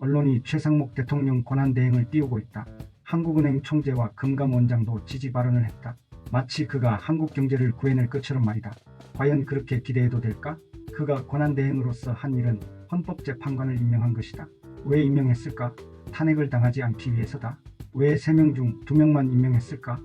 언론이 최상목 대통령 권한대행을 띄우고 있다. 한국은행 총재와 금감원장도 지지 발언을 했다. 마치 그가 한국 경제를 구해낼 것처럼 말이다. 과연 그렇게 기대해도 될까? 그가 권한대행으로서 한 일은 헌법재판관을 임명한 것이다. 왜 임명했을까? 탄핵을 당하지 않기 위해서다. 왜 3명 중 2명만 임명했을까?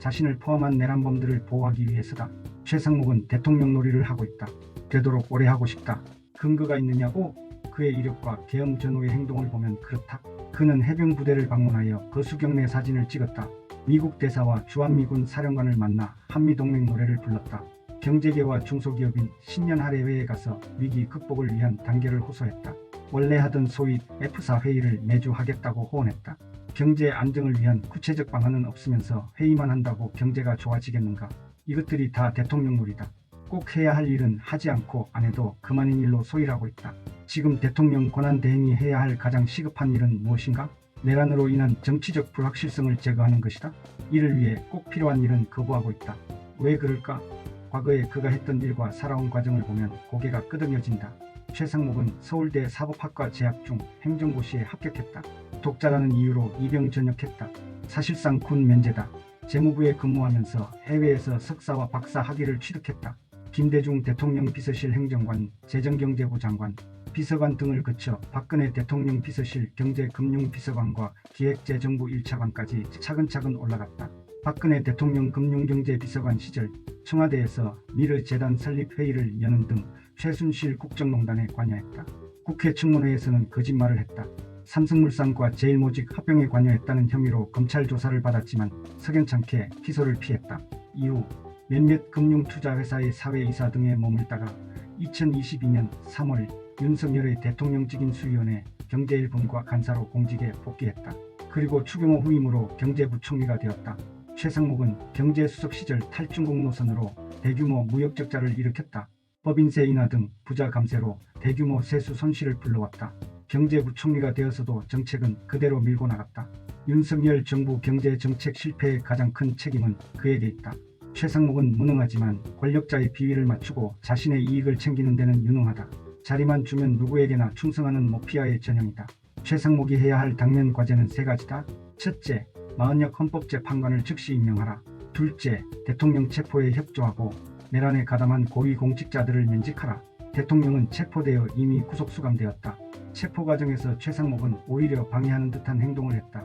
자신을 포함한 내란범들을 보호하기 위해서다. 최상목은 대통령 놀이를 하고 있다. 되도록 오래 하고 싶다. 근거가 있느냐고? 그의 이력과 계엄 전후의 행동을 보면 그렇다. 그는 해병 부대를 방문하여 거수경례 사진을 찍었다. 미국 대사와 주한미군 사령관을 만나 한미동맹 노래를 불렀다. 경제계와 중소기업인 신년 할애회에 가서 위기 극복을 위한 단계를 호소했다. 원래 하던 소위 F4 회의를 매주 하겠다고 호언했다. 경제 안정을 위한 구체적 방안은 없으면서 회의만 한다고 경제가 좋아지겠는가? 이것들이 다 대통령 놀이다. 꼭 해야 할 일은 하지 않고 안 해도 그만인 일로 소일하고 있다. 지금 대통령 권한 대행이 해야 할 가장 시급한 일은 무엇인가? 내란으로 인한 정치적 불확실성을 제거하는 것이다. 이를 위해 꼭 필요한 일은 거부하고 있다. 왜 그럴까? 과거에 그가 했던 일과 살아온 과정을 보면 고개가 끄덕여진다. 최상목은 서울대 사법학과 재학 중 행정고시에 합격했다. 독자라는 이유로 이병 전역했다. 사실상 군 면제다. 재무부에 근무하면서 해외에서 석사와 박사 학위를 취득했다. 김대중 대통령 비서실 행정관, 재정경제부 장관, 비서관 등을 거쳐 박근혜 대통령 비서실 경제금융비서관과 기획재정부 1차관까지 차근차근 올라갔다. 박근혜 대통령 금융경제비서관 시절 청와대에서 미르재단 설립 회의를 여는 등 최순실 국정농단에 관여했다. 국회 청문회에서는 거짓말을 했다. 삼성물산과 제일모직 합병에 관여했다는 혐의로 검찰 조사를 받았지만 석연찮게 기소를 피했다. 이후 몇몇 금융투자회사의 사회이사 등에 머물다가 2022년 3월 윤석열의 대통령직인 수위원회 경제일본과 간사로 공직에 복귀했다. 그리고 추경호 후임으로 경제부총리가 되었다. 최상목은 경제수석 시절 탈중국 노선으로 대규모 무역적자를 일으켰다. 법인세 인하 등 부자 감세로 대규모 세수 손실을 불러왔다. 경제부총리가 되어서도 정책은 그대로 밀고 나갔다. 윤석열 정부 경제 정책 실패의 가장 큰 책임은 그에게 있다. 최상목은 무능하지만 권력자의 비위를 맞추고 자신의 이익을 챙기는 데는 유능하다. 자리만 주면 누구에게나 충성하는 모피아의 전형이다. 최상목이 해야 할 당면 과제는 세 가지다. 첫째, 마흔역 헌법재판관을 즉시 임명하라. 둘째, 대통령 체포에 협조하고 내란에 가담한 고위 공직자들을 면직하라. 대통령은 체포되어 이미 구속 수감되었다. 체포 과정에서 최상목은 오히려 방해하는 듯한 행동을 했다.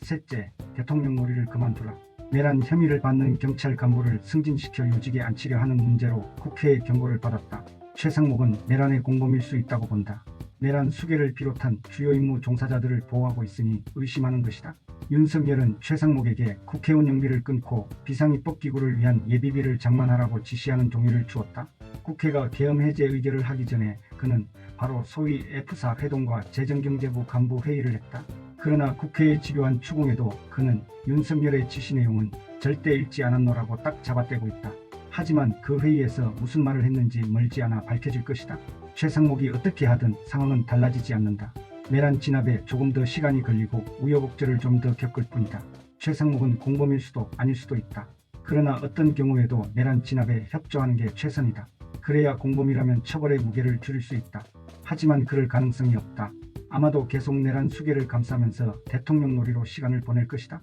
셋째, 대통령 놀이를 그만두라. 내란 혐의를 받는 경찰 간부를 승진시켜 요직에 앉히려 하는 문제로 국회의 경고를 받았다. 최상목은 내란의 공범일 수 있다고 본다. 내란 수계를 비롯한 주요 임무 종사자들을 보호하고 있으니 의심하는 것이다. 윤석열은 최상목에게 국회 운영비를 끊고 비상입법 기구를 위한 예비비를 장만하라고 지시하는 종이를 주었다. 국회가 계엄 해제 의결을 하기 전에 그는 바로 소위 F4 회동과 재정경제부 간부 회의를 했다. 그러나 국회에 집요한 추궁에도 그는 윤석열의 지시 내용은 절대 읽지 않았노라고 딱 잡아떼고 있다. 하지만 그 회의에서 무슨 말을 했는지 멀지 않아 밝혀질 것이다. 최상목이 어떻게 하든 상황은 달라지지 않는다. 내란 진압에 조금 더 시간이 걸리고 우여곡절을 좀 더 겪을 뿐이다. 최상목은 공범일 수도 아닐 수도 있다. 그러나 어떤 경우에도 내란 진압에 협조하는 게 최선이다. 그래야 공범이라면 처벌의 무게를 줄일 수 있다. 하지만 그럴 가능성이 없다. 아마도 계속 내란 수계를 감싸면서 대통령 놀이로 시간을 보낼 것이다.